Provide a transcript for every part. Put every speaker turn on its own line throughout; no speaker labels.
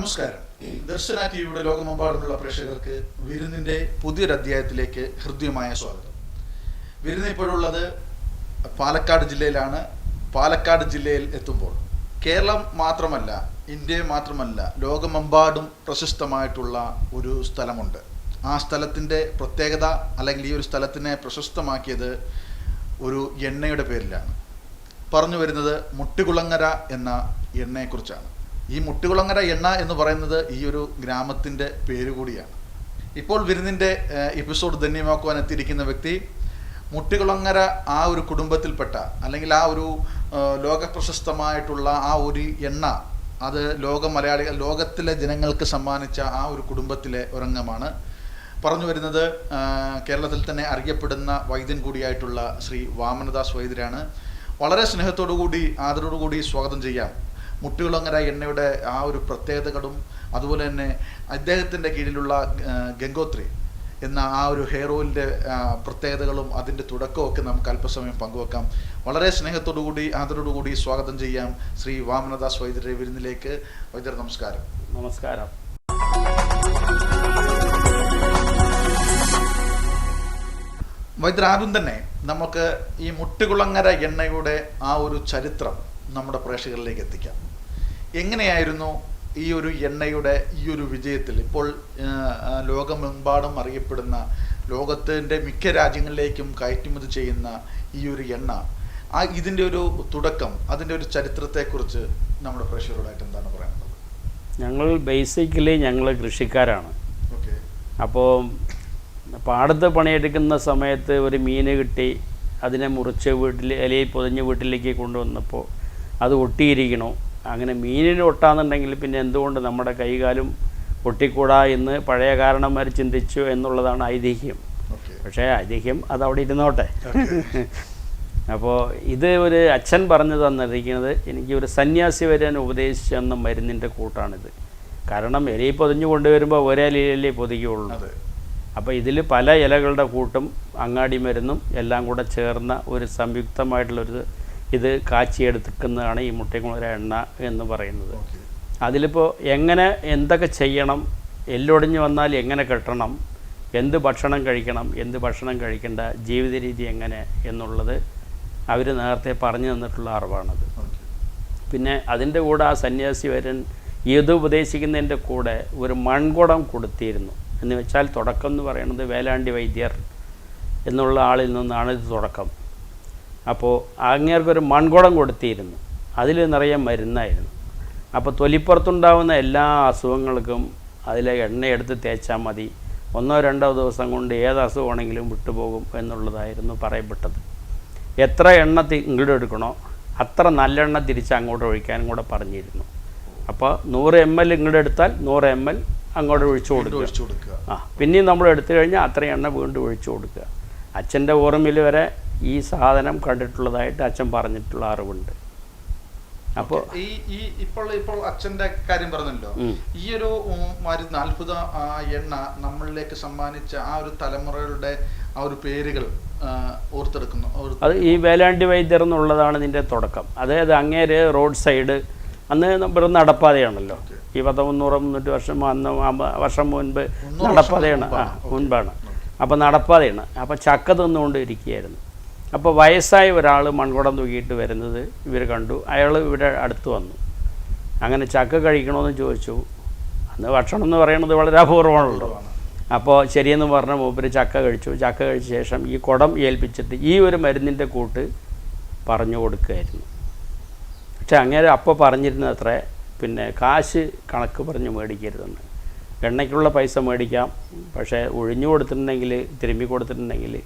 നമസ്കാരം. ദർശന ടിവിയുടെ ലോകമെമ്പാടുമുള്ള പ്രേക്ഷകർക്ക് വിരുന്നിന്റെ പുതിയൊരധ്യായത്തിലേക്ക് ഹൃദ്യമായ സ്വാഗതം. വിരുന്ന് ഇപ്പോഴുള്ളത് പാലക്കാട് ജില്ലയിലാണ്. പാലക്കാട് ജില്ലയിൽ എത്തുമ്പോൾ കേരളം മാത്രമല്ല ഇന്ത്യ മാത്രമല്ല ലോകമെമ്പാടും പ്രശസ്തമായിട്ടുള്ള ഒരു സ്ഥലമുണ്ട്. ആ സ്ഥലത്തിന്റെ പ്രത്യേകത അല്ലെങ്കിൽ ഈ ഒരു സ്ഥലത്തിനെ പ്രശസ്തമാക്കിയത് ഒരു എണ്ണയുടെ പേരിലാണ്. പറഞ്ഞു വരുന്നത് മുട്ടുകുളങ്ങര എന്ന എണ്ണയെക്കുറിച്ചാണ്. ഈ മുട്ടുകുളങ്ങര എണ്ണ എന്ന് പറയുന്നത് ഈ ഒരു ഗ്രാമത്തിന്റെ പേര് കൂടിയാണ്. ഇപ്പോൾ വിരുന്നിന്റെ എപ്പിസോഡ് ധന്യമാക്കുവാൻ എത്തിയിരിക്കുന്ന വ്യക്തി മുട്ടുകുളങ്ങര ആ ഒരു കുടുംബത്തിൽപ്പെട്ട അല്ലെങ്കിൽ ആ ഒരു ലോക ലോകപ്രശസ്തമായിട്ടുള്ള ആ ഒരു എണ്ണ അത് ലോക മലയാളികൾ ലോകത്തിലെ ജനങ്ങൾക്ക് സമ്മാനിച്ച ആ ഒരു കുടുംബത്തിലെ ഒരംഗമാണ്. പറഞ്ഞു വരുന്നത് കേരളത്തിൽ തന്നെ അറിയപ്പെടുന്ന വൈദ്യൻ കൂടിയായിട്ടുള്ള ശ്രീ വാമനദാസ് വൈദ്യരാണ്. വളരെ സ്നേഹത്തോടു കൂടി ആദരോടുകൂടി സ്വാഗതം ചെയ്യാം. മുട്ടുകുളങ്ങര എണ്ണയുടെ ആ ഒരു പ്രത്യേകതകളും അതുപോലെ തന്നെ അദ്ദേഹത്തിന്റെ കീഴിലുള്ള ഗംഗോത്രി എന്ന ആ ഒരു ഹെയർ ഓയിലിന്റെ പ്രത്യേകതകളും അതിന്റെ തുടക്കമൊക്കെ നമുക്ക് അല്പസമയം പങ്കുവെക്കാം. വളരെ സ്നേഹത്തോടു കൂടി ആദരവോടു കൂടി സ്വാഗതം ചെയ്യാം ശ്രീ വാമനദാസ് വൈദ്യരുടെ വിരുന്നിലേക്ക്. വൈദ്യർ നമസ്കാരം.
നമസ്കാരം.
വൈദ്യർ ആദ്യം തന്നെ നമുക്ക് ഈ മുട്ടുകുളങ്ങര എണ്ണയുടെ ആ ഒരു ചരിത്രം നമ്മുടെ പ്രേക്ഷകരിലേക്ക് എത്തിക്കാം. എങ്ങനെയായിരുന്നു ഈ ഒരു എണ്ണയുടെ ഈ ഒരു വിജയത്തിൽ? ഇപ്പോൾ ലോകമെമ്പാടും അറിയപ്പെടുന്ന ലോകത്തിന്റെ മിക്ക രാജ്യങ്ങളിലേക്കും കയറ്റുമതി ചെയ്യുന്ന ഈ ഒരു എണ്ണ ആ ഇതിന്റെ ഒരു തുടക്കം അതിന്റെ ഒരു ചരിത്രത്തെക്കുറിച്ച് നമ്മുടെ പ്രേക്ഷകരോടായിട്ട് എന്താണ് പറയാനുള്ളത്?
ഞങ്ങൾ ബേസിക്കലി ഞങ്ങൾ കൃഷിക്കാരാണ്.
ഓക്കെ.
അപ്പോൾ പാടത്ത് പണിയെടുക്കുന്ന സമയത്ത് ഒരു മീൻ കിട്ടി അതിനെ മുറിച്ച് വീട്ടിൽ ഇലയിൽ പൊതിഞ്ഞ് വീട്ടിലേക്ക് കൊണ്ടുവന്നപ്പോൾ അത് ഒട്ടിയിരിക്കണു. അങ്ങനെ മീനിന് ഒട്ടാന്നുണ്ടെങ്കിൽ പിന്നെ എന്തുകൊണ്ട് നമ്മുടെ കൈകാലും ഒട്ടിക്കൂടാ എന്ന് പഴയ കാരണന്മാർ ചിന്തിച്ചു എന്നുള്ളതാണ് ഐതിഹ്യം. പക്ഷേ ഐതിഹ്യം അത് അവിടെ ഇരുന്നോട്ടെ. അപ്പോൾ ഇത് ഒരു അച്ഛൻ പറഞ്ഞു തന്നിരിക്കുന്നത് എനിക്ക് ഒരു സന്യാസി വരാൻ ഉപദേശിച്ചു തന്ന മരുന്നിന്റെ കൂട്ടാണിത്. കാരണം ഇലയിൽ പൊതിഞ്ഞു കൊണ്ടുവരുമ്പോൾ ഒരേ ഇലയിലേ
പൊതിക്കുള്ളൂ
അപ്പോൾ ഇതിൽ പല ഇലകളുടെ കൂട്ടും അങ്ങാടി മരുന്നും എല്ലാം കൂടെ ചേർന്ന ഒരു സംയുക്തമായിട്ടുള്ളൊരു ഇത് കാച്ചിയെടുക്കുന്നതാണ് ഈ മുട്ടക്കുളര എണ്ണ എന്ന് പറയുന്നത്. അതിലിപ്പോൾ എങ്ങനെ എന്തൊക്കെ ചെയ്യണം എല്ലൊടിഞ്ഞ് വന്നാൽ എങ്ങനെ കെട്ടണം എന്ത് ഭക്ഷണം കഴിക്കണം എന്ത് ഭക്ഷണം കഴിക്കേണ്ട ജീവിത രീതി എങ്ങനെ എന്നുള്ളത് അവർ നേരത്തെ പറഞ്ഞു തന്നിട്ടുള്ള അറിവാണത്. പിന്നെ അതിന്റെ കൂടെ ആ സന്യാസി വരൻ ഇത് ഉപദേശിക്കുന്നതിന്റെ കൂടെ ഒരു മൺകുടം കൊടുത്തിരുന്നു. എന്ന് വെച്ചാൽ തുടക്കം എന്ന് പറയുന്നത് വേലാണ്ടി വൈദ്യർ എന്നുള്ള ആളിൽ നിന്നാണ് ഇത് തുടക്കം. അപ്പോൾ അങ്ങേർക്കൊരു മൺകുടം കൊടുത്തിരുന്നു. അതിൽ നിറയെ മരുന്നായിരുന്നു. അപ്പോൾ തൊലിപ്പുറത്തുണ്ടാവുന്ന എല്ലാ അസുഖങ്ങൾക്കും അതിലെ എണ്ണയെടുത്ത് തേച്ചാൽ മതി. ഒന്നോ രണ്ടോ ദിവസം കൊണ്ട് ഏത് അസുഖമാണെങ്കിലും വിട്ടുപോകും എന്നുള്ളതായിരുന്നു പറയപ്പെട്ടത്. എത്ര എണ്ണ ഇങ്ങോട്ട് എടുക്കണോ അത്ര നല്ലെണ്ണ തിരിച്ച് അങ്ങോട്ട് ഒഴിക്കാനും കൂടെ പറഞ്ഞിരുന്നു. അപ്പോൾ നൂറ് എം എൽ ഇങ്ങോട്ട് എടുത്താൽ നൂറ് എം എൽ അങ്ങോട്ട് ഒഴിച്ചു കൊടുക്കുക. ആ പിന്നെയും നമ്മൾ എടുത്തു കഴിഞ്ഞാൽ അത്രയും എണ്ണ വീണ്ടും ഒഴിച്ചു കൊടുക്കുക. അച്ഛന്റെ ഓർമ്മയിൽ വരെ ഈ സാധനം കണ്ടിട്ടുള്ളതായിട്ട് അച്ഛൻ പറഞ്ഞിട്ടുള്ള അറിവുണ്ട്. അപ്പോൾ
ഈ ഈ ഇപ്പോൾ ഇപ്പോൾ അച്ഛന്റെ കാര്യം പറഞ്ഞല്ലോ. ഈ ഒരു മരുന്ന് അത്ഭുത എണ്ണ നമ്മളിലേക്ക് സമ്മാനിച്ച ആ ഒരു തലമുറകളുടെ ആ ഒരു പേരുകൾ ഓർത്തെടുക്കുന്നു ഓർ-
അത് ഈ വേലാണ്ടി വൈദ്യർ എന്നുള്ളതാണ് ഇതിന്റെ തുടക്കം. അതായത് അങ്ങേര് റോഡ് സൈഡ് അന്ന് വെറും നടപ്പാതയാണല്ലോ. ഈ പത്ത് മുന്നൂറ് മുന്നൂറ്റി വർഷം അന്ന് വർഷം മുൻപ് നടപ്പാതയാണ്. ആ മുൻപാണ്. അപ്പോൾ നടപ്പാതയാണ്. അപ്പോൾ ചക്ക തിന്നുകൊണ്ട് ഇരിക്കുകയായിരുന്നു അപ്പോൾ വയസ്സായ ഒരാൾ മൺകുടം തൂക്കിയിട്ട് വരുന്നത് ഇവർ കണ്ടു. അയാൾ ഇവിടെ അടുത്ത് വന്നു. അങ്ങനെ ചക്ക കഴിക്കണമെന്ന് ചോദിച്ചു. അന്ന് ഭക്ഷണം എന്ന് പറയുന്നത് വളരെ അപൂർവമാണല്ലോ.
അപൂർവമാണ്.
അപ്പോൾ ശരിയെന്ന് പറഞ്ഞ മൂപ്പര് ചക്ക കഴിച്ചു. ചക്ക കഴിച്ച ശേഷം ഈ കുടം ഏൽപ്പിച്ചിട്ട് ഈ ഒരു മരുന്നിന്റെ കൂട്ട് പറഞ്ഞു കൊടുക്കുകയായിരുന്നു. പക്ഷെ അങ്ങനെ അപ്പോൾ പറഞ്ഞിരുന്നത് അത്ര പിന്നെ കാശ് കണക്ക് പറഞ്ഞ് മേടിക്കരുതെന്ന്. എണ്ണയ്ക്കുള്ള പൈസ മേടിക്കാം. പക്ഷേ ഒഴിഞ്ഞു കൊടുത്തിട്ടുണ്ടെങ്കിൽ തിരുമ്പി കൊടുത്തിട്ടുണ്ടെങ്കിൽ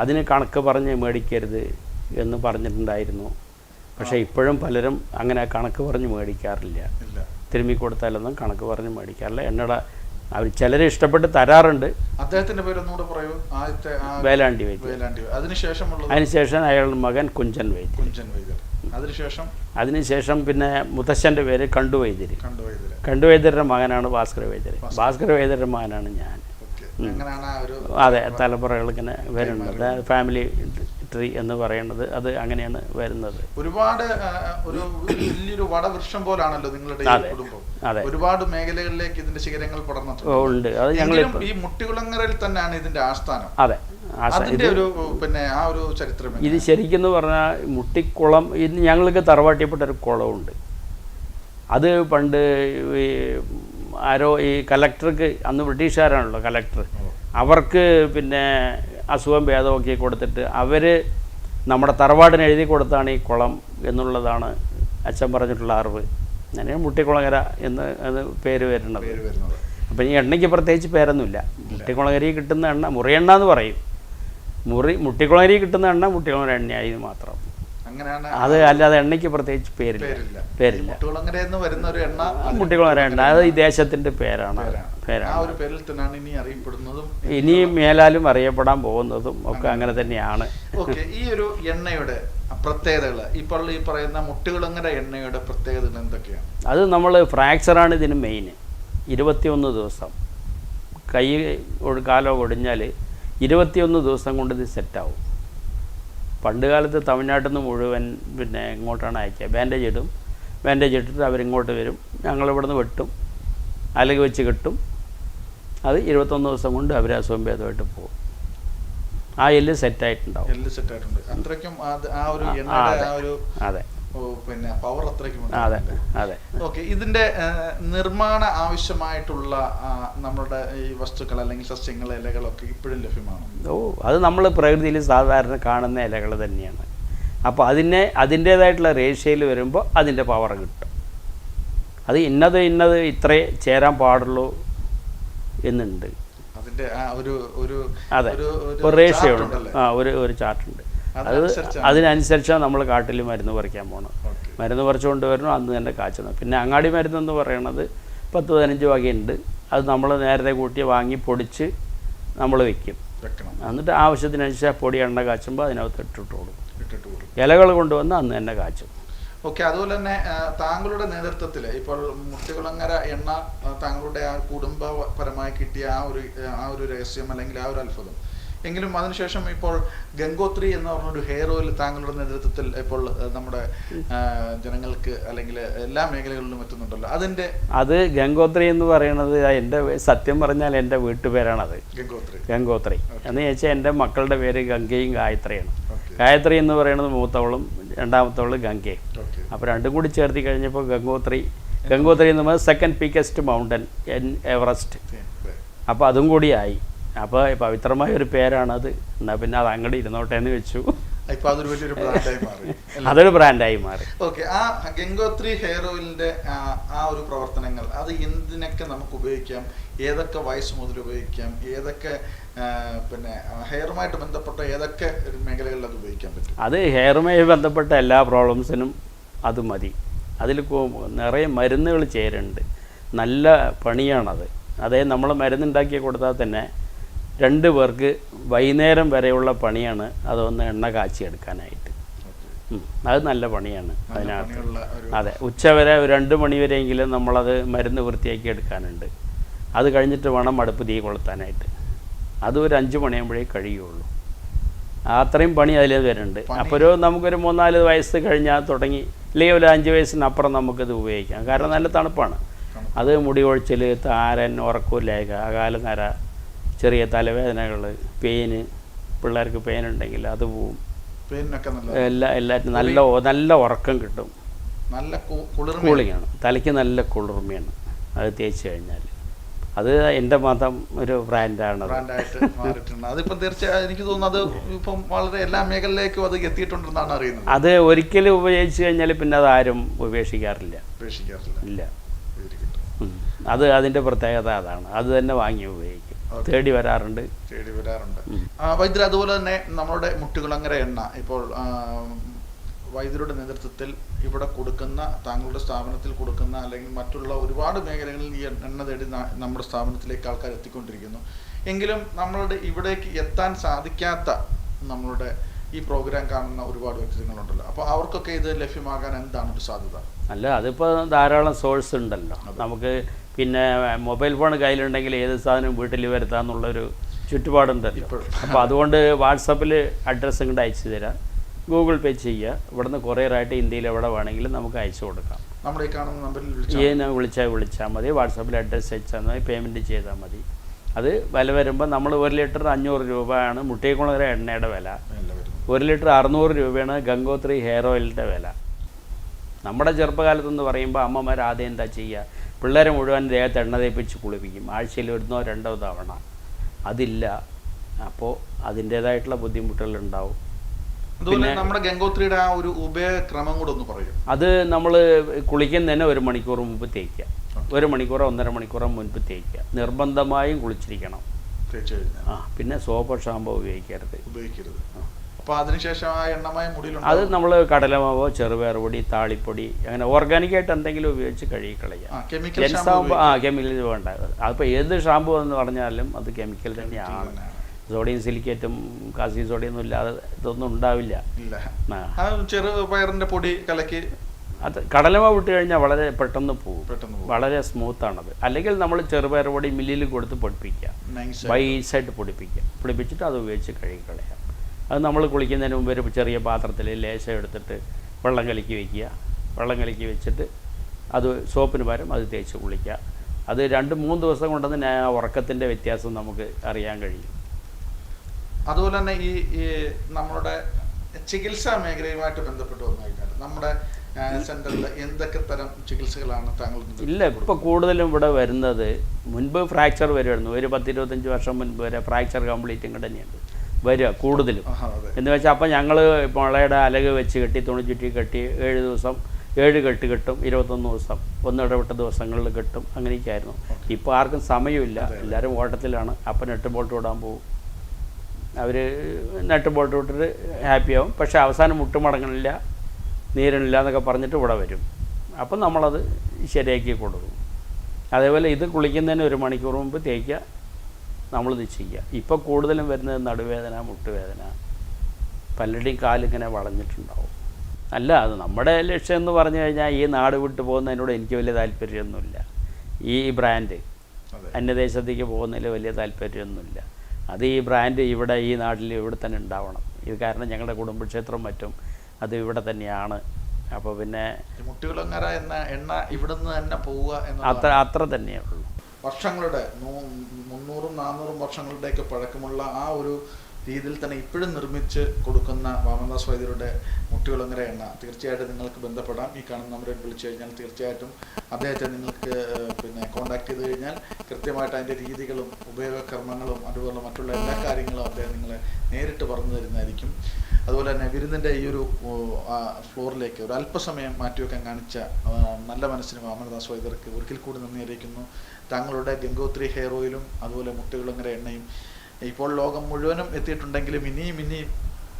അതിന് കണക്ക് പറഞ്ഞ് മേടിക്കരുത് എന്ന് പറഞ്ഞിട്ടുണ്ടായിരുന്നു. പക്ഷേ ഇപ്പോഴും പലരും അങ്ങനെ കണക്ക് പറഞ്ഞ് മേടിക്കാറില്ല. തിരുമ്മി കൊടുത്താലൊന്നും കണക്ക് പറഞ്ഞ് മേടിക്കാറില്ല. എന്നട അവർ ചിലരെ ഇഷ്ടപ്പെട്ട് തരാറുണ്ട്.
അദ്ദേഹത്തിന്റെ പേര് ഒന്നുകൂടെ പറയൂ. ആദ്യത്തെ
വേലാണ്ടി വൈദ്യർ അതിനുശേഷം അയാളുടെ മകൻ കുഞ്ചൻ വൈദ്യർ
കുഞ്ചൻ വൈദ്യർ അതിനുശേഷം
അതിനുശേഷം പിന്നെ മുത്തശ്ശന്റെ പേര് കണ്ടു വൈദ്യർ
കണ്ടു വൈദ്യർ
കണ്ടു വൈദ്യരുടെ മകനാണ് ഭാസ്കര വൈദ്യർ ഭാസ്കര വൈദ്യരുടെ മകനാണ് ഞാൻ. അതെ തലമുറകൾ. ഇങ്ങനെ വരുന്നത് ഫാമിലി ട്രീ എന്ന് പറയുന്നത് അത് അങ്ങനെയാണ് വരുന്നത്.
ഒരുപാട് ഒരു വലിയൊരു വടവൃക്ഷം പോലാണല്ലോ നിങ്ങളുടെ. കുടുംബം.
അതെ.
ഒരുപാട് മേഖലകളിലേക്ക് ഇതിന്റെ ശിഖരങ്ങൾ പടർന്നിട്ടുണ്ട്.
ഉണ്ട്. അത് ഞങ്ങൾ
ഈ മുട്ടികുളങ്ങരയിൽ തന്നെയാണ് ഇതിന്റെ ആസ്ഥാനം.
അതെ
പിന്നെ ആ ഒരു ചരിത്രം
ഇത് ശരിക്കും എന്ന് പറഞ്ഞാൽ മുട്ടിക്കുളം ഇത് ഞങ്ങൾക്ക് തറവാട്ടിയപ്പെട്ട ഒരു കുളമുണ്ട്. അത് പണ്ട് ഈ ആരോ ഈ കലക്ടർക്ക് അന്ന് ബ്രിട്ടീഷുകാരാണല്ലോ കലക്ടർ. അവർക്ക് പിന്നെ അസുഖം ഭേദമൊക്കെ കൊടുത്തിട്ട് അവർ നമ്മുടെ തറവാടിന് എഴുതി കൊടുത്താണ് ഈ കുളം എന്നുള്ളതാണ് അച്ഛൻ പറഞ്ഞിട്ടുള്ള അറിവ്. അങ്ങനെ മുട്ടിക്കുളങ്ങര എന്ന് അത് പേര് വരുന്നത്. അപ്പം ഈ എണ്ണയ്ക്ക് പ്രത്യേകിച്ച് പേരൊന്നുമില്ല. മുട്ടിക്കുളങ്ങരി കിട്ടുന്ന എണ്ണ മുറിയെണ്ണ എന്ന് പറയും. മുറി മുട്ടിക്കുളങ്ങരി കിട്ടുന്ന എണ്ണ മുട്ടിക്കുളങ്ങര എണ്ണയായി മാത്രം.
അങ്ങനെയാണ്
അത് അല്ലാതെ എണ്ണയ്ക്ക് പ്രത്യേകിച്ച് പേരില്ല.
പേരില്ല.
കുട്ടികൾ
വരേണ്ട എന്ന് വരുന്ന ഒരു എണ്ണ അതിന്
മുട്ടിക്കുളങ്ങര എണ്ണ. അത് ഈ ദേശത്തിന്റെ പേരാണ്.
ഒരു പേരിൽ തന്നെയാണ് ഇനി അറിയപ്പെടുന്നതും
ഇനിയും മേലാലും അറിയപ്പെടാൻ പോകുന്നതും ഒക്കെ അങ്ങനെ. തന്നെയാണ്.
ഓക്കെ ഈ ഒരു എണ്ണയുടെ പ്രത്യേകതകൾ ഇപ്പോൾ ഈ പറയുന്ന മുട്ടുകുളങ്ങര എണ്ണയുടെ പ്രത്യേകത എന്തൊക്കെയാണ്?
അത് നമ്മൾ ഫ്രാക്ചറാണ് ഇതിന് മെയിൻ ഇരുപത്തിയൊന്ന് ദിവസം. കൈ കാലോ ഒടിഞ്ഞാൽ ഇരുപത്തിയൊന്ന് ദിവസം കൊണ്ട് ഇത് സെറ്റാവും പണ്ട് കാലത്ത് തമിഴ്നാട്ടിൽ നിന്ന് മുഴുവൻ പിന്നെ ഇങ്ങോട്ടാണ് അയക്കുക ബാൻഡേജ് ഇടും. ബാൻഡേജ് ഇട്ടിട്ട് അവരിങ്ങോട്ട് വരും. ഞങ്ങളിവിടുന്ന് വെട്ടും. അലക വെച്ച് കെട്ടും. അത് ഇരുപത്തൊന്ന് ദിവസം കൊണ്ട് അവർ അസുഖം ഭേദമായിട്ട് പോകും. ആ എല്ല് സെറ്റായിട്ടുണ്ടാവും
എല്ല് അത്രയ്ക്കും ആ ഒരു
അതെ.
പിന്നെ പവർ അത്രയ്ക്കും.
അതെ അതെ.
ഓക്കെ ഇതിന്റെ നിർമ്മാണ ആവശ്യമായിട്ടുള്ള നമ്മുടെ ഈ വസ്തുക്കൾ അല്ലെങ്കിൽ സസ്യങ്ങൾ ഇലകളൊക്കെ ഇപ്പോഴും ലഭ്യമാണ്?
ഓ അത് നമ്മൾ പ്രകൃതിയിൽ സാധാരണ കാണുന്ന ഇലകൾ തന്നെയാണ്. അപ്പോൾ അതിനെ അതിന്റേതായിട്ടുള്ള റേഷ്യയിൽ വരുമ്പോൾ അതിന്റെ പവർ കിട്ടും. അത് ഇന്നത് ഇന്നത് ഇത്രേ ചേരാൻ പാടുള്ളൂ എന്നുണ്ട്.
അതിന്റെ ഒരു ഒരു
അതെ.
ഒരു-
ഒരു റേഷ്യോ ഉണ്ട്. ആ ഒരു ഒരു ചാർട്ടുണ്ട് അത്. അതിനനുസരിച്ചാണ് നമ്മൾ കാട്ടിൽ മരുന്ന് പറിക്കാൻ
പോകുന്നത്.
മരുന്ന് പറിച്ചുകൊണ്ട് വരണം അന്ന് തന്നെ കാച്ചണം പിന്നെ അങ്ങാടി മരുന്ന് എന്ന് പറയുന്നത് പത്ത് പതിനഞ്ച് വകയുണ്ട്. അത് നമ്മൾ നേരത്തെ കൂട്ടി വാങ്ങി പൊടിച്ച് നമ്മൾ വെക്കും.
വെക്കണം.
എന്നിട്ട് ആവശ്യത്തിനനുസരിച്ച് ആ പൊടി എണ്ണ കാച്ചുമ്പോൾ അതിനകത്ത് ഇട്ടിട്ട് കൊടുക്കും. ഇലകൾ കൊണ്ടുവന്ന് അന്ന് തന്നെ കാച്ചും.
ഓക്കെ അതുപോലെ തന്നെ താങ്കളുടെ നേതൃത്വത്തിൽ ഇപ്പോൾ മുട്ടുകുളങ്ങര എണ്ണ താങ്കളുടെ ആ കുടുംബപരമായി കിട്ടിയ ആ ഒരു ആ ഒരു രഹസ്യം അല്ലെങ്കിൽ ആ ഒരു അത്ഭുതം. എങ്കിലും അതിനുശേഷം ഇപ്പോൾ ഗംഗോത്രി എന്ന് പറഞ്ഞൊരു ഹെയർ ഓയിൽ താങ്കളുടെ നേതൃത്വത്തിൽ ഇപ്പോൾ നമ്മുടെ ജനങ്ങൾക്ക് അല്ലെങ്കിൽ എല്ലാ മേഖലകളിലും എത്തുന്നുണ്ടല്ലോ. അതിന്റെ
അത് ഗംഗോത്രി എന്ന് പറയുന്നത് എന്റെ സത്യം പറഞ്ഞാൽ എന്റെ വീട്ടുപേരാണ് അത്
ഗംഗോത്രി.
ഗംഗോത്രി എന്ന് ചോദിച്ചാൽ എന്റെ മക്കളുടെ പേര് ഗംഗയും ഗായത്രിയാണ്. ഗായത്രി എന്ന് പറയുന്നത് മൂത്തവളും രണ്ടാമത്തവൾ ഗംഗയും.
അപ്പൊ
അപ്പോൾ രണ്ടും കൂടി ചേർത്തി കഴിഞ്ഞപ്പോൾ ഗംഗോത്രി ഗംഗോത്രി എന്ന് പറയുന്നത് second peakest mountain and Everest അപ്പോൾ അതും കൂടിയായി അപ്പോൾ പവിത്രമായ ഒരു പേരാണത്. എന്നാൽ പിന്നെ അത് അങ്ങോട്ട് ഇരുന്നോട്ടെ എന്ന് വെച്ചു.
ഇപ്പൊ അതൊരു വലിയൊരു ബ്രാൻഡായി മാറി.
അതൊരു ബ്രാൻഡായി മാറി.
ഓക്കെ ആ ഗംഗോത്രി ഹെയർ ഓയിലിന്റെ ആ, ഒരു പ്രവർത്തനങ്ങൾ അത് എന്തിനൊക്കെ നമുക്ക് ഉപയോഗിക്കാം? ഏതൊക്കെ വയസ്സ് മുതൽ ഉപയോഗിക്കാം? ഏതൊക്കെ പിന്നെ ഹെയറുമായിട്ട് ബന്ധപ്പെട്ട ഏതൊക്കെ മേഖലകളിൽ അത് ഉപയോഗിക്കാൻ പറ്റും?
അത് ഹെയറുമായി ബന്ധപ്പെട്ട എല്ലാ പ്രോബ്ലംസിനും അത് മതി. അതിൽ നിറയെ മരുന്നുകൾ ചേരുന്നുണ്ട്. നല്ല പണിയാണത്. അതായത് നമ്മൾ മരുന്നുണ്ടാക്കി കൊടുത്താൽ തന്നെ രണ്ട് പേർക്ക് വൈകുന്നേരം വരെയുള്ള പണിയാണ് അതൊന്ന് എണ്ണ കാച്ചിയെടുക്കാനായിട്ട്. അത് നല്ല പണിയാണ് അതിനകത്ത്. അതെ. ഉച്ചവരെ ഒരു രണ്ട് മണിവരെയെങ്കിലും നമ്മളത് മരുന്ന് വൃത്തിയാക്കി എടുക്കാനുണ്ട്. അത് കഴിഞ്ഞിട്ട് വേണം അടുപ്പ് തീ കൊളുത്താനായിട്ട്. അത് ഒരു അഞ്ച് മണിയാകുമ്പോഴേ കഴിയുള്ളൂ. അത്രയും പണി അതിൽ വരുന്നുണ്ട്. അപ്പോൾ ഒരു നമുക്കൊരു മൂന്നാൽ വയസ്സ് കഴിഞ്ഞാൽ തുടങ്ങി അല്ലെങ്കിൽ ഒരു അഞ്ച് വയസ്സിനപ്പുറം നമുക്കിത് ഉപയോഗിക്കാം. കാരണം നല്ല തണുപ്പാണ്.
തണുപ്പ്.
അത് മുടി ഒഴിച്ചിൽ താരൻ ഉറക്കൂലേഖ അകാല നര ചെറിയ തലവേദനകൾ പെയിന് പിള്ളേർക്ക് പെയിൻ ഉണ്ടെങ്കിൽ അത് പോവും. എല്ലാ എല്ലാറ്റിനും നല്ല നല്ല ഉറക്കം കിട്ടും.
നല്ല
കൂളിങ്ങാണ് തലയ്ക്ക് നല്ല കുളിർമയാണ്. അത് തേച്ച് കഴിഞ്ഞാൽ അത് എന്റെ മതം ഒരു ബ്രാൻഡാണ്
അതിപ്പം തീർച്ചയായും എനിക്ക് തോന്നുന്നത് ഇപ്പം വളരെ എല്ലാ മേഖലയിലേക്കും അത് എത്തിയിട്ടുണ്ടെന്നാണ് അറിയുന്നത്.
അത് ഒരിക്കലും ഉപയോഗിച്ച് കഴിഞ്ഞാൽ പിന്നെ അത് ആരും ഉപേക്ഷിക്കാറില്ല.
ഉപേക്ഷിക്കാറില്ല.
ഇല്ല. അത് അതിന്റെ പ്രത്യേകത അതാണ്. അത് തന്നെ വാങ്ങി ഉപയോഗിക്കും. തേടി വരാറുണ്ട്.
തേടി വരാറുണ്ട്. വൈദ്യർ അതുപോലെ തന്നെ നമ്മളുടെ മുട്ടുകുളങ്ങര എണ്ണ ഇപ്പോൾ വൈദ്യരുടെ നേതൃത്വത്തിൽ ഇവിടെ കൊടുക്കുന്ന താങ്കളുടെ സ്ഥാപനത്തിൽ കൊടുക്കുന്ന അല്ലെങ്കിൽ മറ്റുള്ള ഒരുപാട് മേഖലകളിൽ ഈ എണ്ണ തേടി നമ്മുടെ സ്ഥാപനത്തിലേക്ക് ആൾക്കാർ എത്തിക്കൊണ്ടിരിക്കുന്നു. എങ്കിലും നമ്മളുടെ ഇവിടേക്ക് എത്താൻ സാധിക്കാത്ത നമ്മളുടെ ഈ പ്രോഗ്രാം കാണുന്ന ഒരുപാട് വ്യക്തികളുണ്ടല്ലോ. അപ്പോൾ അവർക്കൊക്കെ ഇത് ലഭ്യമാകാൻ എന്താണ് ഒരു സാധ്യത?
അല്ല അതിപ്പോൾ ധാരാളം സോഴ്സ് ഉണ്ടല്ലോ. നമുക്ക് പിന്നെ മൊബൈൽ ഫോൺ കയ്യിലുണ്ടെങ്കിൽ ഏത് സാധനവും വീട്ടിൽ വരുത്താന്നുള്ളൊരു ചുറ്റുപാടുണ്ടല്ലോ.
ഇപ്പോഴും.
അപ്പോൾ അതുകൊണ്ട് വാട്സപ്പിൽ അഡ്രസ്സ് ഇങ്ങോട്ട് അയച്ചു തരാം. ഗൂഗിൾ പേ ചെയ്യുക ഇവിടുന്ന് കൊറിയറായിട്ട് ഇന്ത്യയിൽ എവിടെ വേണമെങ്കിലും നമുക്ക് അയച്ചു കൊടുക്കാം.
നമ്മുടെ ഈ കാണുന്ന നമ്പറിൽ വിളിച്ചാൽ
വിളിച്ചാൽ മതി. വാട്സാപ്പിൽ അഡ്രസ്സ് അയച്ചാൽ മതി. പേയ്മെന്റ് ചെയ്താൽ മതി. അത് വില വരുമ്പോൾ നമ്മൾ ഒരു ലിറ്റർ അഞ്ഞൂറ് രൂപയാണ് മുട്ടിയക്കുളങ്ങര എണ്ണയുടെ വില. ഒരു ലിറ്റർ അറുന്നൂറ് രൂപയാണ് ഗംഗോത്രി ഹെയർ ഓയിലിന്റെ വില. നമ്മുടെ ചെറുപ്പകാലത്തെന്ന് പറയുമ്പോൾ അമ്മമാർ ആദ്യം എന്താ ചെയ്യുക പിള്ളേരെ മുഴുവൻ ദേഹത്ത് എണ്ണ തേപ്പിച്ച് കുളിപ്പിക്കും. ആഴ്ചയിൽ ഒരുന്നോ രണ്ടോ തവണ. അതില്ല. അപ്പോൾ അതിന്റേതായിട്ടുള്ള ബുദ്ധിമുട്ടുകൾ ഉണ്ടാവും
അതുപോലെ നമ്മുടെ ഗംഗോത്രിയുടെ ആ ഒരു ഉപയോഗക്രമം കൂടെ ഒന്ന് പറയും.
അത് നമ്മൾ കുളിക്കുന്നതിന് ഒരു മണിക്കൂർ മുമ്പ് തേക്കുക. ഒരു മണിക്കൂറോ ഒന്നര മണിക്കൂറോ മുൻപ് തേക്കുക. നിർബന്ധമായും കുളിച്ചിരിക്കണം. ആ പിന്നെ സോപ്പ് ഷാമ്പോ ഉപയോഗിക്കരുത്.
ഉപയോഗിക്കരുത്. അപ്പൊ അതിനുശേഷം ആ എണ്ണമായ
അത് നമ്മൾ കടലമാവോ ചെറുപയർപൊടി താളിപ്പൊടി അങ്ങനെ ഓർഗാനിക്കായിട്ട് എന്തെങ്കിലും ഉപയോഗിച്ച് കഴുകി കളയാം
ആ കെമിക്കൽ
ഷാമ്പു ആ കെമിക്കൽ വേണ്ട. അതിപ്പോൾ ഏത് ഷാമ്പു എന്ന് പറഞ്ഞാലും അത് കെമിക്കൽ തന്നെയാണ്. സോഡിയം സിലിക്കേറ്റും കാസി സോഡിയം ഒന്നും ഇല്ലാതെ ഇതൊന്നും ഉണ്ടാവില്ല.
ചെറുപയറിന്റെ പൊടി കലക്കി
അത് കടലമാവ് ഇട്ട് കഴിഞ്ഞാൽ വളരെ പെട്ടെന്ന് പോകും വളരെ സ്മൂത്ത് ആണത്. അല്ലെങ്കിൽ നമ്മൾ ചെറുപയർ പൊടി മില്ലിൽ കൊടുത്ത് പൊടിപ്പിക്കുക.
നൈസ്
ബൈസായിട്ട് പൊടിപ്പിക്കുക. പൊടിപ്പിച്ചിട്ട് അത് ഉപയോഗിച്ച് കഴുകി കളയാം അത് നമ്മൾ കുളിക്കുന്നതിന് മുമ്പ് ഒരു ചെറിയ പാത്രത്തിൽ ലേശം എടുത്തിട്ട് വെള്ളം കലക്കി വയ്ക്കുക വെള്ളം കലക്കി വെച്ചിട്ട് അത് സോപ്പിന് പകരം അത് തേച്ച് കുളിക്കുക. അത് രണ്ട് മൂന്ന് ദിവസം കൊണ്ടൊന്ന് ആ ഉറക്കത്തിന്റെ വ്യത്യാസം നമുക്ക് അറിയാൻ കഴിയും.
അതുപോലെ തന്നെ ഈ ഈ നമ്മുടെ ചികിത്സാ മേഖലയുമായിട്ട് ബന്ധപ്പെട്ട് വന്നു നമ്മുടെ എന്തൊക്കെ തരം ചികിത്സകളാണ് താങ്കൾ
ഇല്ല ഇപ്പോൾ കൂടുതലും ഇവിടെ വരുന്നത് മുൻപ് ഫ്രാക്ചർ വരുമായിരുന്നു. ഒരു പത്തിരുപത്തഞ്ച് വർഷം മുൻപ് വരെ ഫ്രാക്ചർ കംപ്ലീറ്റ് ഇങ്ങോട്ട് തന്നെയുണ്ട്. വരിക കൂടുതലും. എന്ന് വെച്ചാൽ അപ്പം ഞങ്ങൾ മുളയുടെ അലക് വെച്ച് കെട്ടി തുണി ചുറ്റി കെട്ടി ഏഴ് ദിവസം ഏഴ് കെട്ട് കെട്ടും ഇരുപത്തൊന്ന് ദിവസം ഒന്നിടവിട്ട ദിവസങ്ങളിൽ കെട്ടും അങ്ങനെയൊക്കെയായിരുന്നു. ഇപ്പോൾ ആർക്കും സമയമില്ല. എല്ലാവരും ഓട്ടത്തിലാണ്. അപ്പം നെട്ട് ബോൾട്ട് വിടാൻ പോകും അവർ നെട്ട് ബോൾട്ട് വിട്ടിട്ട് ഹാപ്പിയാവും പക്ഷേ അവസാനം മുട്ടുമടങ്ങണില്ല നീരണില്ല എന്നൊക്കെ പറഞ്ഞിട്ട് ഇവിടെ വരും. അപ്പം നമ്മളത് ശരിയാക്കി കൊടുക്കും അതേപോലെ ഇത് കുളിക്കുന്നതിന് ഒരു മണിക്കൂർ മുമ്പ് തേക്കുക നമ്മളിത് ചെയ്യുക. ഇപ്പോൾ കൂടുതലും വരുന്നത് നടുവേദന മുട്ടുവേദന. പലരുടെയും കാലിങ്ങനെ വളഞ്ഞിട്ടുണ്ടാവും. അല്ല അത് നമ്മുടെ ലക്ഷ്യം എന്ന് പറഞ്ഞു കഴിഞ്ഞാൽ ഈ നാട് വിട്ടു പോകുന്നതിനോട് എനിക്ക് വലിയ താല്പര്യമൊന്നുമില്ല. ഈ ബ്രാൻഡ് അന്യദേശത്തേക്ക് പോകുന്നതിൽ വലിയ താല്പര്യമൊന്നുമില്ല. അത് ഈ ബ്രാൻഡ് ഇവിടെ ഈ നാട്ടിൽ ഇവിടെ തന്നെ ഉണ്ടാവണം. ഇത് കാരണം ഞങ്ങളുടെ കുടുംബക്ഷേത്രം മറ്റും അത് ഇവിടെ തന്നെയാണ്. അപ്പോൾ പിന്നെ
മുട്ടുകുളങ്ങര എന്ന എണ്ണ ഇവിടുന്ന് തന്നെ പോവുക
അത്ര അത്ര തന്നെയേ ഉള്ളൂ.
വർഷങ്ങളുടെ മുന്നൂറും നാന്നൂറും വർഷങ്ങളുടെയൊക്കെ പഴക്കമുള്ള ആ ഒരു രീതിയിൽ തന്നെ ഇപ്പോഴും നിർമ്മിച്ച് കൊടുക്കുന്ന വാമനദാസ് വൈദ്യരുടെ മുട്ടുകുളങ്ങര എണ്ണ. തീർച്ചയായിട്ടും നിങ്ങൾക്ക് ബന്ധപ്പെടാം. ഈ കാണുന്ന നമ്പറിൽ വിളിച്ചു കഴിഞ്ഞാൽ തീർച്ചയായിട്ടും അദ്ദേഹത്തെ നിങ്ങൾക്ക് പിന്നെ കോൺടാക്ട് ചെയ്ത് കഴിഞ്ഞാൽ കൃത്യമായിട്ട് അതിന്റെ രീതികളും ഉപയോഗക്രമങ്ങളും അതുപോലെ മറ്റുള്ള എല്ലാ കാര്യങ്ങളും അദ്ദേഹം നിങ്ങളെ നേരിട്ട് പറഞ്ഞു തരുന്നതായിരിക്കും. അതുപോലെ തന്നെ വിരുന്നിന്റെ ഈ ഒരു ഫ്ലോറിലേക്ക് ഒരു അല്പസമയം മാറ്റിവെക്കാൻ കാണിച്ച നല്ല മനസ്സിന് വാമനദാസ് വൈദ്യർക്ക് ഒരിക്കൽ കൂടി നന്ദി അറിയിക്കുന്നു. താങ്കളുടെ ഗംഗോത്രി ഹെയർ ഓയിലും അതുപോലെ മുട്ടുകളങ്ങര എണ്ണയും ഇപ്പോൾ ലോകം മുഴുവനും എത്തിയിട്ടുണ്ടെങ്കിലും ഇനിയും ഇനിയും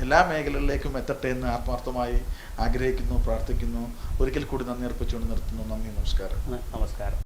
എല്ലാ മേഖലകളിലേക്കും എത്തട്ടെ എന്ന് ആത്മാർത്ഥമായി ആഗ്രഹിക്കുന്നു പ്രാർത്ഥിക്കുന്നു. ഒരിക്കൽ കൂടി നന്ദി അർപ്പിച്ചുകൊണ്ട് നിർത്തുന്നു. നന്ദി നമസ്കാരം.
നമസ്കാരം.